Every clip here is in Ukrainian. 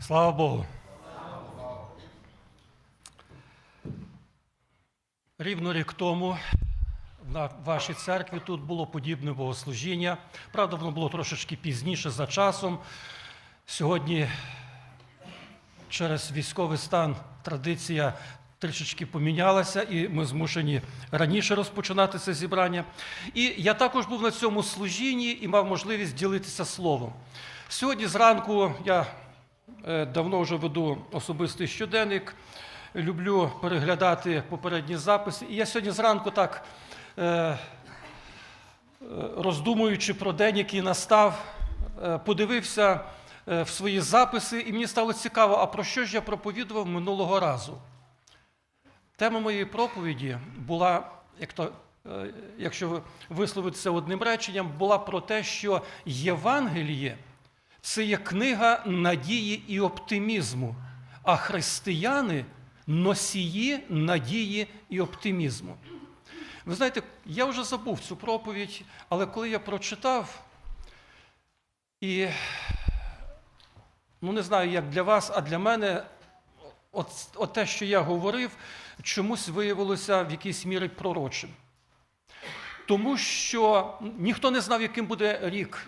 Слава Богу. Рівно рік тому на вашій церкві тут було подібне богослужіння. Правда, воно було трошечки пізніше за часом. Сьогодні через військовий стан традиція трішечки помінялася, і ми змушені раніше розпочинати це зібрання. І я також був на цьому служінні і мав можливість ділитися словом. Сьогодні зранку я давно вже веду особистий щоденник, люблю переглядати попередні записи. І я сьогодні зранку так. е, е, роздумуючи про день, який настав, е, подивився е, в свої записи, і мені стало цікаво, а про що ж я проповідував минулого разу. Тема моєї проповіді була, як то, е, якщо висловитися одним реченням, була про те, що Євангеліє це є книга надії і оптимізму, а християни носії надії і оптимізму. Ви знаєте, я вже забув цю проповідь, але коли я прочитав, і ну не знаю, як для вас, а для мене, от, от те, що я говорив, чомусь виявилося в якійсь мірі пророчим. Тому що ніхто не знав, яким буде рік.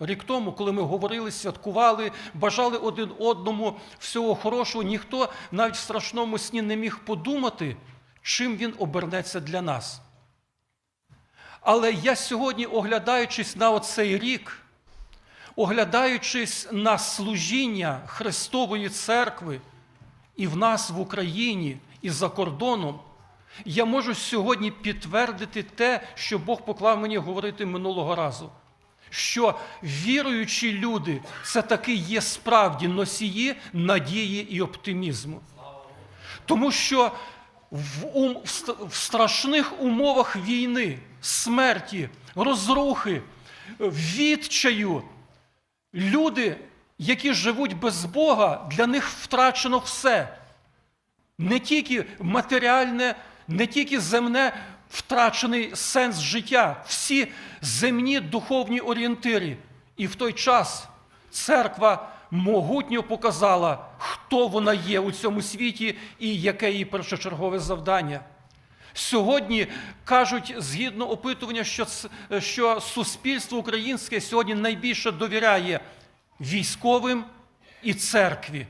Рік тому, коли ми говорили, святкували, бажали один одному всього хорошого, ніхто навіть в страшному сні не міг подумати, чим він обернеться для нас. Але я сьогодні, оглядаючись на оцей рік, оглядаючись на служіння Христової церкви і в нас в Україні, і за кордоном, я можу сьогодні підтвердити те, що Бог поклав мені говорити минулого разу. Що віруючі люди це таки є справді носії надії і оптимізму. Тому що в, ум, в страшних умовах війни, смерті, розрухи, відчаю, люди, які живуть без Бога, для них втрачено все. Не тільки матеріальне, не тільки земне втрачений сенс життя, всі земні духовні орієнтири. І в той час церква могутньо показала, хто вона є у цьому світі і яке її першочергове завдання. Сьогодні кажуть, згідно опитування, що, що суспільство українське сьогодні найбільше довіряє військовим і церкві.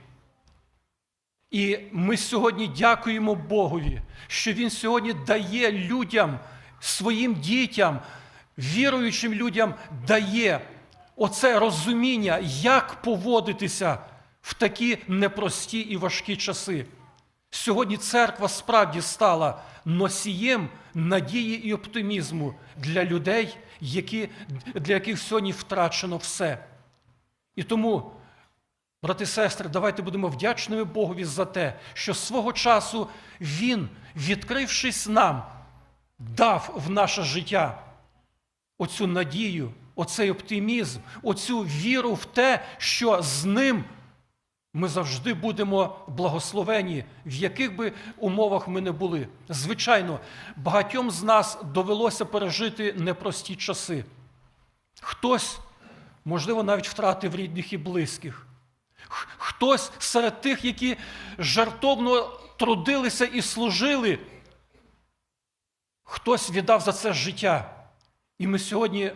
І ми сьогодні дякуємо Богові, що Він сьогодні дає людям, своїм дітям, віруючим людям дає оце розуміння, як поводитися в такі непрості і важкі часи. Сьогодні церква справді стала носієм надії і оптимізму для людей, які, для яких сьогодні втрачено все. І тому Брати і сестри, давайте будемо вдячними Богові за те, що свого часу Він, відкрившись нам, дав в наше життя оцю надію, оцей оптимізм, оцю віру в те, що з ним ми завжди будемо благословені, в яких би умовах ми не були. Звичайно, багатьом з нас довелося пережити непрості часи. Хтось, можливо, навіть втратив рідних і близьких. Хтось серед тих, які жартовно трудилися і служили, хтось віддав за це життя. І ми сьогодні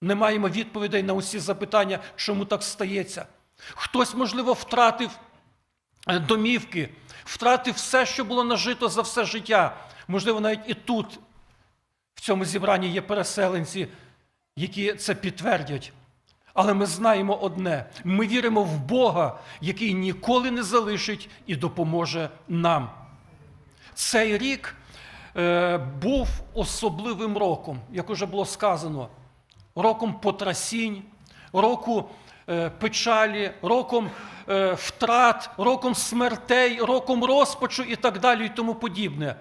не маємо відповідей на усі запитання, чому так стається. Хтось, можливо, втратив е, домівки, втратив все, що було нажито за все життя. Можливо, навіть і тут, в цьому зібранні, є переселенці, які це підтвердять. Але ми знаємо одне: ми віримо в Бога, який ніколи не залишить і допоможе нам. Цей рік е, був особливим роком, як уже було сказано, роком потрясінь, року е, печалі, роком е, втрат, роком смертей, роком розпачу і так далі, і тому подібне.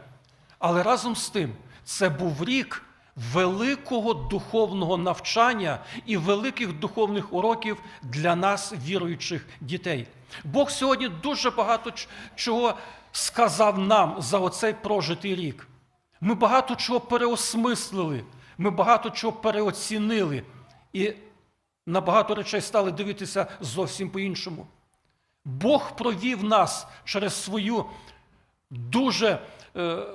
Але разом з тим, це був рік великого духовного навчання і великих духовних уроків для нас, віруючих дітей. Бог сьогодні дуже багато чого сказав нам за оцей прожитий рік. Ми багато чого переосмислили, ми багато чого переоцінили. І на багато речей стали дивитися зовсім по-іншому. Бог провів нас через свою дуже е,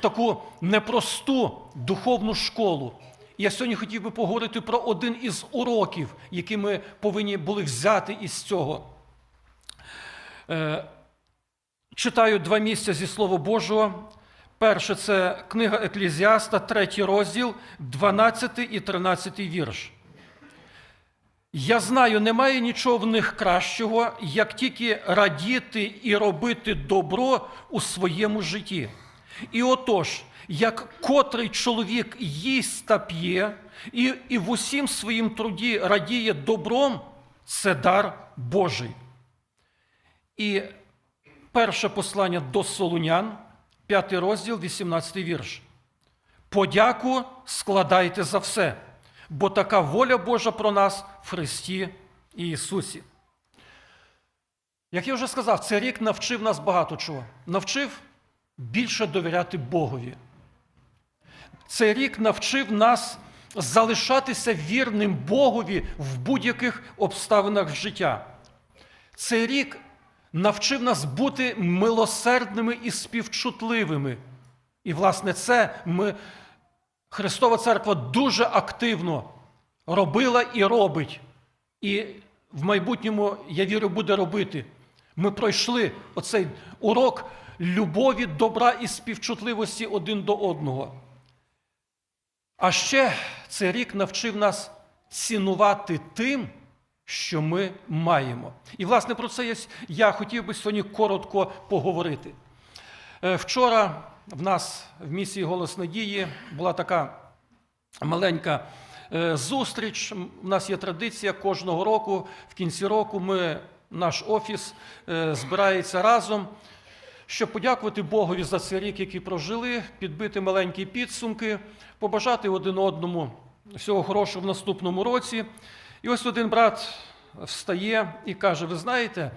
таку непросту духовну школу. Я сьогодні хотів би поговорити про один із уроків, які ми повинні були взяти із цього. Е, читаю два місця зі Слова Божого. Перше це книга Еклезіаста, третій розділ, 12 і 13 вірш. Я знаю, немає нічого в них кращого, як тільки радіти і робити добро у своєму житті. І отож, як котрий чоловік їсть та п'є, і, і в усім своїм труді радіє добром, це дар Божий. І перше послання до Солунян, п'ятий розділ, 18 вірш. Подяку складайте за все, бо така воля Божа про нас в Христі Ісусі. Як я вже сказав, цей рік навчив нас багато чого. Навчив більше довіряти Богові. Цей рік навчив нас залишатися вірним Богові в будь-яких обставинах життя. Цей рік навчив нас бути милосердними і співчутливими. І, власне, це ми, Христова Церква дуже активно робила і робить. І в майбутньому, я вірю, буде робити. Ми пройшли оцей урок любові, добра і співчутливості один до одного. А ще цей рік навчив нас цінувати тим, що ми маємо. І, власне, про це я хотів би сьогодні коротко поговорити. Е, Вчора в нас в місії Голос Надії була така маленька е, зустріч. У нас є традиція кожного року, в кінці року ми, наш офіс е, збирається разом, щоб подякувати Богові за цей рік, який прожили, підбити маленькі підсумки, побажати один одному всього хорошого в наступному році. І ось один брат встає і каже: Ви знаєте,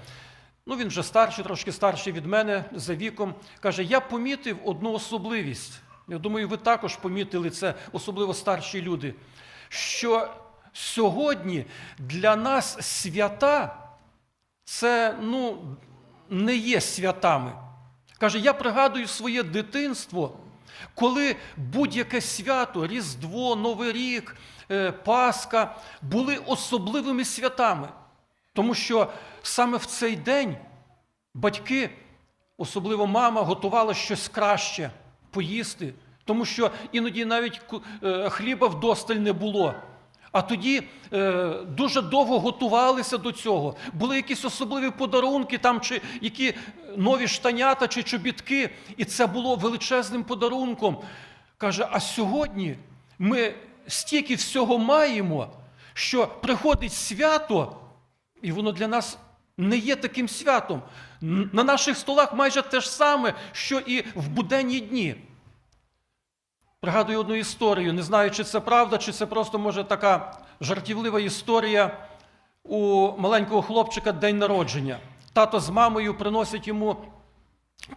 ну він вже старший, трошки старший від мене за віком. Каже: Я помітив одну особливість. Я думаю, ви також помітили це, особливо старші люди. Що сьогодні для нас свята це ну, не є святами. Каже, я пригадую своє дитинство, коли будь-яке свято, Різдво, Новий рік, е, Пасха були особливими святами. Тому що саме в цей день батьки, особливо мама, готувала щось краще поїсти, тому що іноді навіть е, хліба вдосталь не було. А тоді е, дуже довго готувалися до цього. Були якісь особливі подарунки, там чи які нові штанята чи чобітки, і це було величезним подарунком. Каже: а сьогодні ми стільки всього маємо, що приходить свято, і воно для нас не є таким святом. На наших столах майже те ж саме, що і в буденні дні. Пригадую одну історію. Не знаю, чи це правда, чи це просто може така жартівлива історія у маленького хлопчика день народження. Тато з мамою приносять йому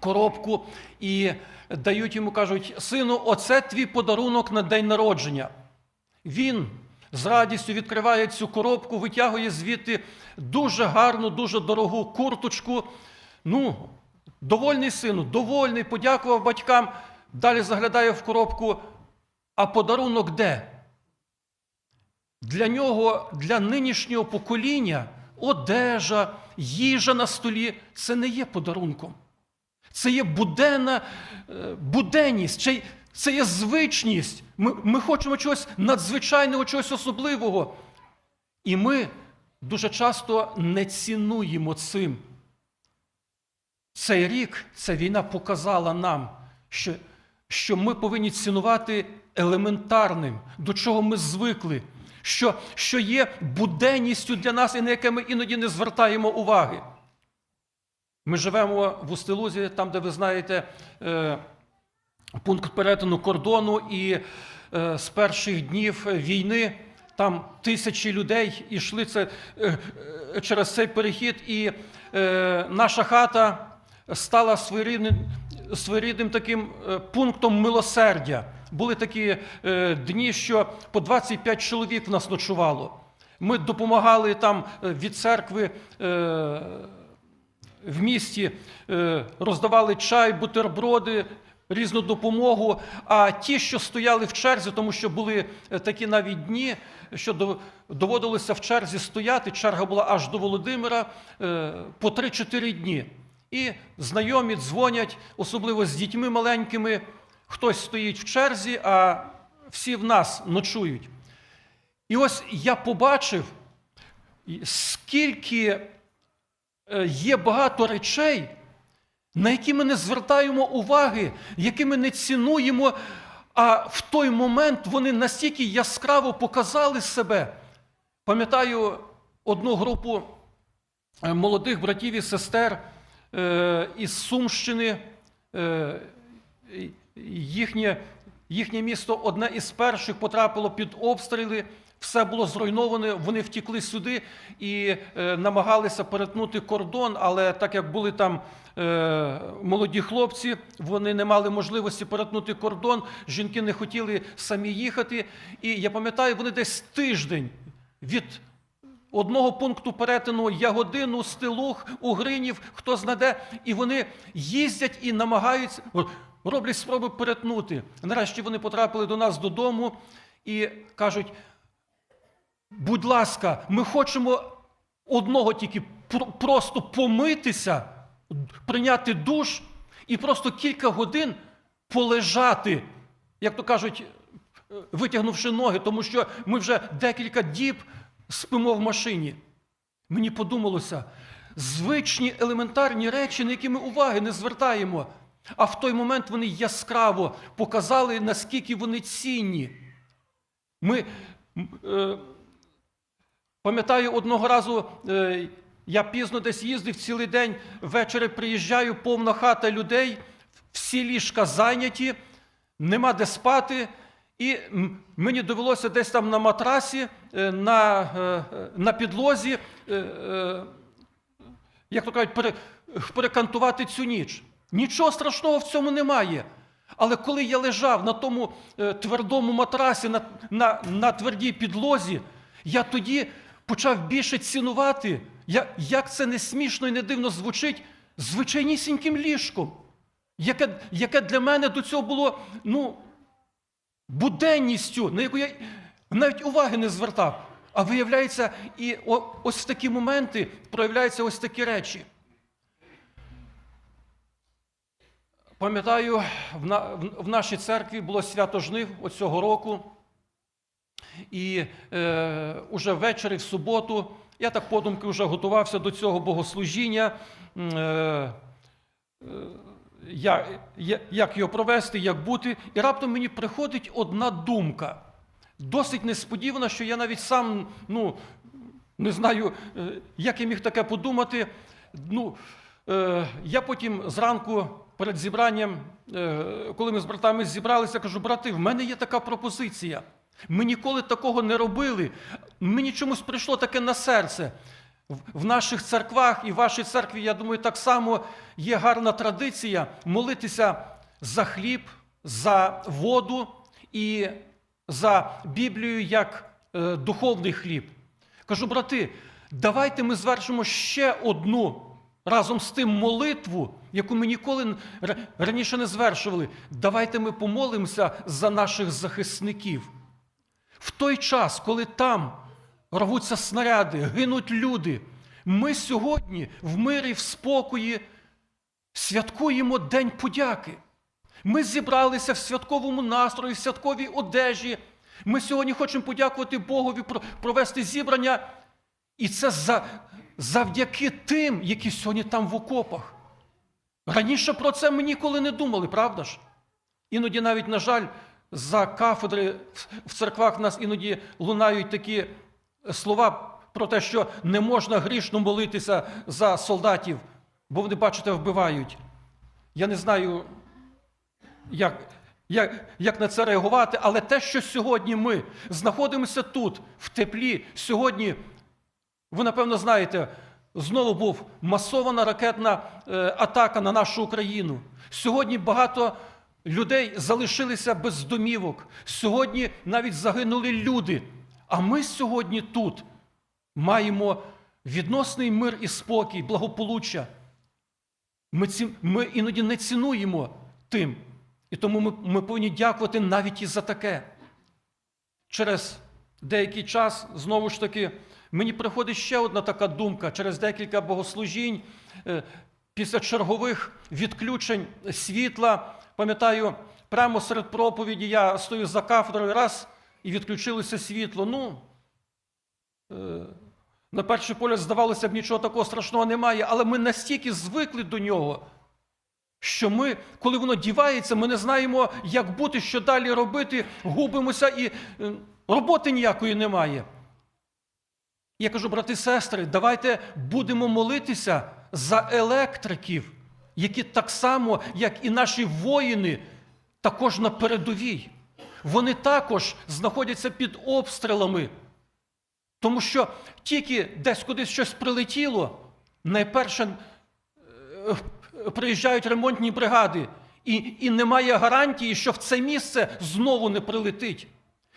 коробку і дають йому, кажуть, сину, оце твій подарунок на день народження. Він з радістю відкриває цю коробку, витягує звідти дуже гарну, дуже дорогу курточку. Ну, довольний сину, довольний, подякував батькам. Далі заглядає в коробку, а подарунок де? Для нього, для нинішнього покоління, одежа, їжа на столі це не є подарунком. Це є буденна е, буденність, це є звичність. Ми, ми хочемо чогось надзвичайного, чогось особливого. І ми дуже часто не цінуємо цим. Цей рік ця війна показала нам, що що ми повинні цінувати елементарним, до чого ми звикли, що що є буденністю для нас і на яке ми іноді не звертаємо уваги. Ми живемо в Устилузі, там, де ви знаєте, е, пункт перетину кордону, і е, з перших днів війни там тисячі людей йшли це, е, через цей перехід, і наша хата стала своєрідним своєрідним таким е, пунктом милосердя. Були такі е, дні, що по 25 чоловік в нас ночувало. Ми допомагали там е, від церкви в місті, роздавали чай, бутерброди, різну допомогу. А ті, що стояли в черзі, тому що були такі навіть дні, що доводилося в черзі стояти, черга була аж до Володимира по 3-4 дні. І знайомі дзвонять, особливо з дітьми маленькими. Хтось стоїть в черзі, а всі в нас ночують. І ось я побачив, скільки е, є багато речей, на які ми не звертаємо уваги, які ми не цінуємо, а в той момент вони настільки яскраво показали себе. Пам'ятаю одну групу е, молодих братів і сестер із Сумщини. Е, їхнє, їхнє місто одне із перших потрапило під обстріли. Все було зруйноване, вони втікли сюди і е, намагалися перетнути кордон, але так як були там е, молоді хлопці, вони не мали можливості перетнути кордон, жінки не хотіли самі їхати. І я пам'ятаю, вони десь тиждень від одного пункту перетину Ягодину, Стилух, Угринів, хто знаде, і вони їздять і намагаються, роблять спроби перетнути. Нарешті вони потрапили до нас додому і кажуть: будь ласка, ми хочемо одного тільки просто помитися, прийняти душ і просто кілька годин полежати, як то кажуть, е, витягнувши ноги, тому що ми вже декілька діб спимо в машині. Мені подумалося, звичні елементарні речі, на які ми уваги не звертаємо. А в той момент вони яскраво показали, наскільки вони цінні. Ми, е, пам'ятаю, одного разу е, я пізно десь їздив цілий день, ввечері приїжджаю, повна хата людей, всі ліжка зайняті, нема де спати. І мені довелося десь там на матрасі, е, на, е, на підлозі, е, е, як то кажуть, перекантувати цю ніч. Нічого страшного в цьому немає. Але коли я лежав на тому е, твердому матрасі, на, на, на твердій підлозі, я тоді почав більше цінувати, як це не смішно і не дивно звучить, звичайнісіньким ліжком, яке, яке для мене до цього було ну, буденністю, на яку я навіть уваги не звертав. А виявляється, і ось такі моменти проявляються ось такі речі. Пам'ятаю, в нашій церкві було свято жнив оцього року. І е, уже ввечері, в суботу, я так подумки вже готувався до цього богослужіння. Е, е, я, як його провести, як бути. І раптом мені приходить одна думка. Досить несподівана, що я навіть сам ну, не знаю, е, як я міг таке подумати. Ну, е, я потім зранку перед зібранням, е, коли ми з братами зібралися, кажу, брати, в мене є така пропозиція. Ми ніколи такого не робили. Мені чомусь прийшло таке на серце. В- наших церквах і в вашій церкві, я думаю, так само є гарна традиція молитися за хліб, за воду і за Біблію як е, духовний хліб. Кажу, брати, давайте ми звершимо ще одну разом з тим молитву, яку ми ніколи раніше не звершували. Давайте ми помолимося за наших захисників. В той час, коли там рвуться снаряди, гинуть люди, ми сьогодні в мирі, в спокої святкуємо День подяки. Ми зібралися в святковому настрої, в святковій одежі. Ми сьогодні хочемо подякувати Богові, провести зібрання. І це за, завдяки тим, які сьогодні там в окопах. Раніше про це ми ніколи не думали, правда ж? Іноді навіть, на жаль, за кафедри в- церквах нас іноді лунають такі слова про те, що не можна грішно молитися за солдатів, бо вони, бачите, вбивають. Я не знаю, як, як, як на це реагувати, але те, що сьогодні ми знаходимося тут, в теплі, сьогодні, ви напевно знаєте, знову був масована ракетна е, атака на нашу Україну. Сьогодні багато людей залишилися без домівок. Сьогодні навіть загинули люди. А ми сьогодні тут маємо відносний мир і спокій, благополуччя. Ми, ці, ми іноді не цінуємо тим. І тому ми, ми повинні дякувати навіть і за таке. Через деякий час, знову ж таки, мені приходить ще одна така думка через декілька богослужінь, е, після чергових відключень світла. Пам'ятаю, прямо серед проповіді я стою за кафедрою раз і відключилося світло. Ну, е, на перший погляд, здавалося б, нічого такого страшного немає, але ми настільки звикли до нього, що ми, коли воно дівається, ми не знаємо, як бути, що далі робити, губимося і е, роботи ніякої немає. Я кажу, брати і сестри, давайте будемо молитися за електриків, які так само, як і наші воїни, також на передовій. Вони також знаходяться під обстрілами. Тому що тільки десь кудись щось прилетіло, найперше е, приїжджають ремонтні бригади, і, і немає гарантії, що в це місце знову не прилетить.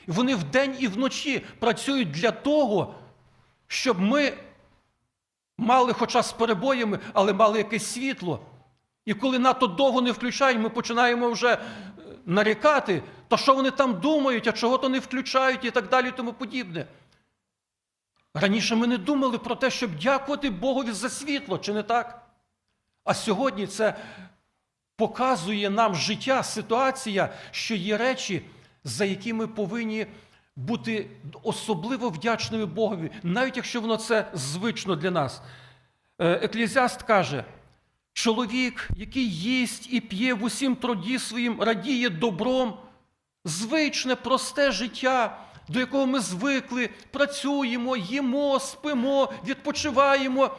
Вони вдень і вночі працюють для того, щоб ми мали, хоча з перебоями, але мали якесь світло. І коли НАТО довго не включають, ми починаємо вже е, нарікати, то що вони там думають, а чого то не включають і так далі, і тому подібне. Раніше ми не думали про те, щоб дякувати Богові за світло, чи не так? А сьогодні це показує нам життя, ситуація, що є речі, за які ми повинні бути особливо вдячними Богові, навіть якщо воно це звично для нас. Е, Еклезіаст каже, чоловік, який їсть і п'є в усім труді своїм, радіє добром, звичне, просте життя, до якого ми звикли, працюємо, їмо, спимо, відпочиваємо.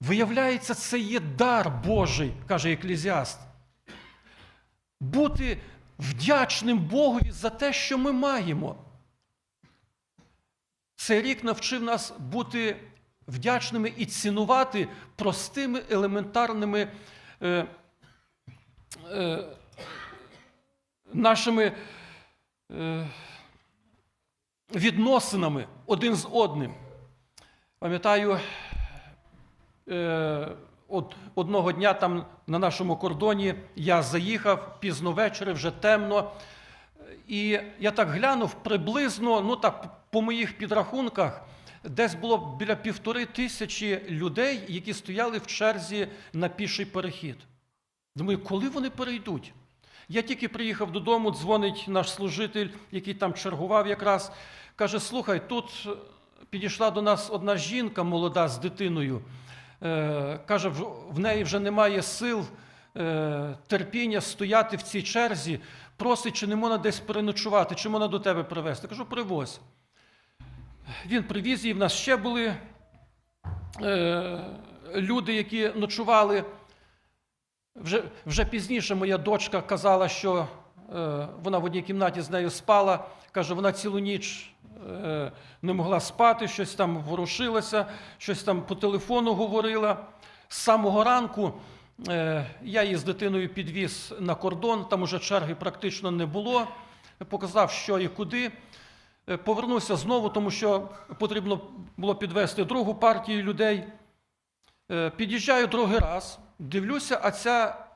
Виявляється, це є дар Божий, каже Еклезіаст. Бути вдячним Богові за те, що ми маємо. Цей рік навчив нас бути вдячними і цінувати простими елементарними е, е, нашими е, відносинами один з одним. Пам'ятаю, е, одного дня там на нашому кордоні я заїхав пізно ввечері, вже темно. І я так глянув приблизно, ну так, по моїх підрахунках, десь було біля півтори тисячі людей, які стояли в черзі на піший перехід. Думаю, коли вони перейдуть? Я тільки приїхав додому, дзвонить наш служитель, який там чергував якраз. Каже: слухай, тут підійшла до нас одна жінка молода з дитиною. Е, Каже, в- неї вже немає сил, е, терпіння стояти в цій черзі. Просить, чи не можна десь переночувати, чи можна до тебе привезти. Кажу, привозь. Він привіз її, в нас ще були е, люди, які ночували. Вже, вже пізніше моя дочка казала, що е, вона в одній кімнаті з нею спала. Каже, вона цілу ніч е, не могла спати, щось там ворушилося, щось там по телефону говорила. З самого ранку е, я її з дитиною підвіз на кордон, там уже черги практично не було. Показав, що і куди. Е, Повернувся знову, тому що потрібно було підвести другу партію людей. Е, Під'їжджаю другий раз, дивлюся, а ця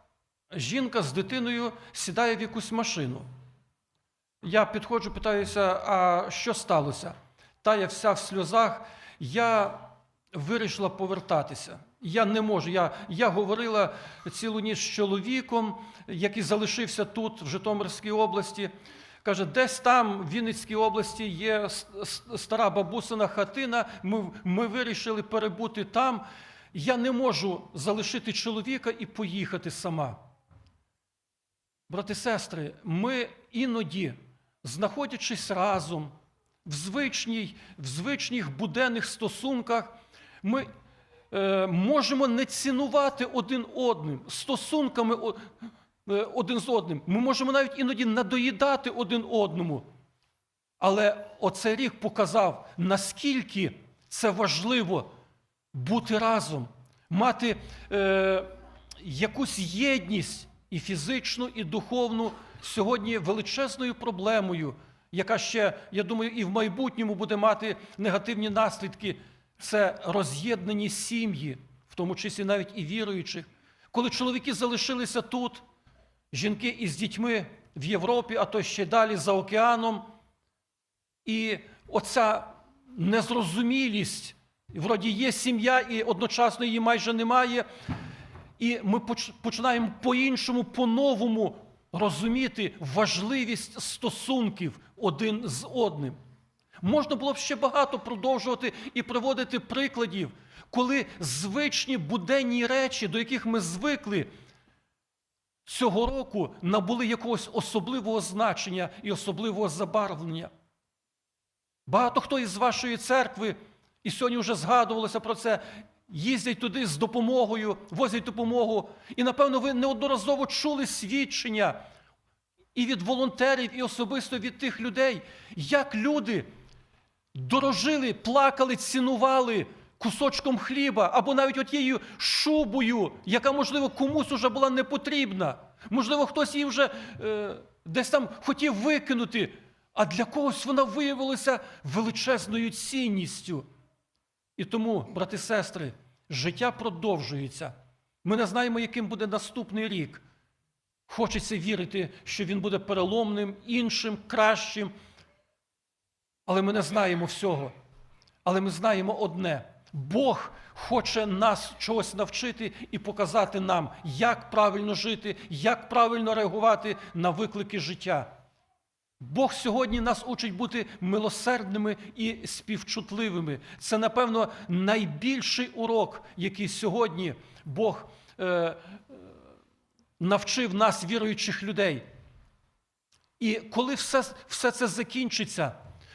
жінка з дитиною сідає в якусь машину. Я підходжу, питаюся, а що сталося? Та я вся в сльозах. Я вирішила повертатися. Я не можу. Я, я говорила цілу ніч з чоловіком, який залишився тут, в Житомирській області. Каже, десь там, в Вінницькій області, є стара бабусина хатина. Ми, ми вирішили перебути там. Я не можу залишити чоловіка і поїхати сама. Брати і сестри, ми іноді, знаходячись разом в, звичній, в звичних буденних стосунках, ми е, можемо не цінувати один одним, стосунками е, один з одним. Ми можемо навіть іноді надоїдати один одному. Але оцей рік показав, наскільки це важливо бути разом, мати е, якусь єдність і фізичну, і духовну. Сьогодні величезною проблемою яка ще, я думаю, і в майбутньому буде мати негативні наслідки, це роз'єднані сім'ї, в тому числі навіть і віруючих. Коли чоловіки залишилися тут, жінки із дітьми в Європі, а то ще далі за океаном. І оця незрозумілість, вроді є сім'я, і одночасно її майже немає. І ми починаємо по-іншому, по-новому розуміти важливість стосунків один з одним. Можна було б ще багато продовжувати і приводити прикладів, коли звичні буденні речі, до яких ми звикли, цього року набули якогось особливого значення і особливого забарвлення. Багато хто із вашої церкви, і сьогодні вже згадувалося про це, їздять туди з допомогою, возять допомогу. І, напевно, ви неодноразово чули свідчення і від волонтерів, і особисто від тих людей, як люди дорожили, плакали, цінували кусочком хліба або навіть отією шубою, яка, можливо, комусь уже була не потрібна. Можливо, хтось її вже е, десь там хотів викинути, а для когось вона виявилася величезною цінністю. І тому, брати і сестри, життя продовжується. Ми не знаємо, яким буде наступний рік. Хочеться вірити, що він буде переломним, іншим, кращим. Але ми не знаємо всього. Але ми знаємо одне: Бог хоче нас чогось навчити і показати нам, як правильно жити, як правильно реагувати на виклики життя. Бог сьогодні нас учить бути милосердними і співчутливими. Це, напевно, найбільший урок, який сьогодні Бог е, е, навчив нас, віруючих людей. І коли все, все це закінчиться,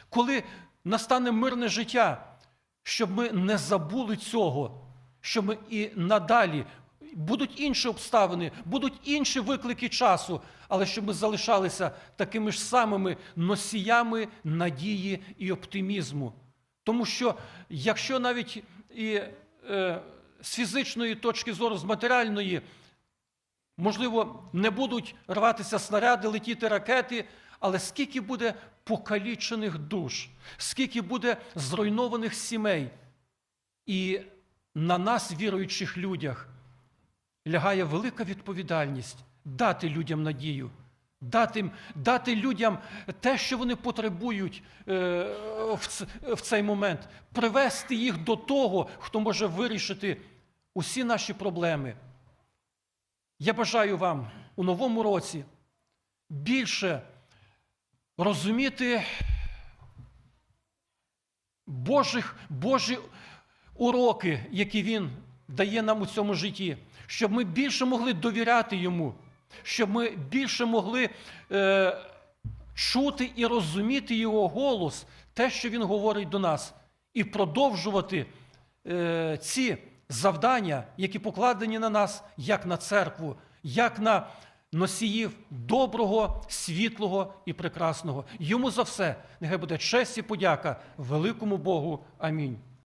коли настане мирне життя, щоб ми не забули цього, щоб ми і надалі будуть інші обставини, будуть інші виклики часу, але щоб ми залишалися такими ж самими носіями надії і оптимізму. Тому що якщо навіть і е, з фізичної точки зору, з матеріальної, можливо, не будуть рватися снаряди, летіти ракети, але скільки буде покалічених душ, скільки буде зруйнованих сімей, і на нас, віруючих людях, лягає велика відповідальність дати людям надію, дати, дати людям те, що вони потребують е, в, цей момент, привести їх до того, хто може вирішити усі наші проблеми. Я бажаю вам у новому році більше розуміти Божих, Божі уроки, які Він дає нам у цьому житті, щоб ми більше могли довіряти Йому, щоб ми більше могли е, чути і розуміти Його голос, те, що Він говорить до нас, і продовжувати е, ці завдання, які покладені на нас, як на церкву, як на носіїв доброго, світлого і прекрасного. Йому за все нехай буде честь і подяка великому Богу. Амінь.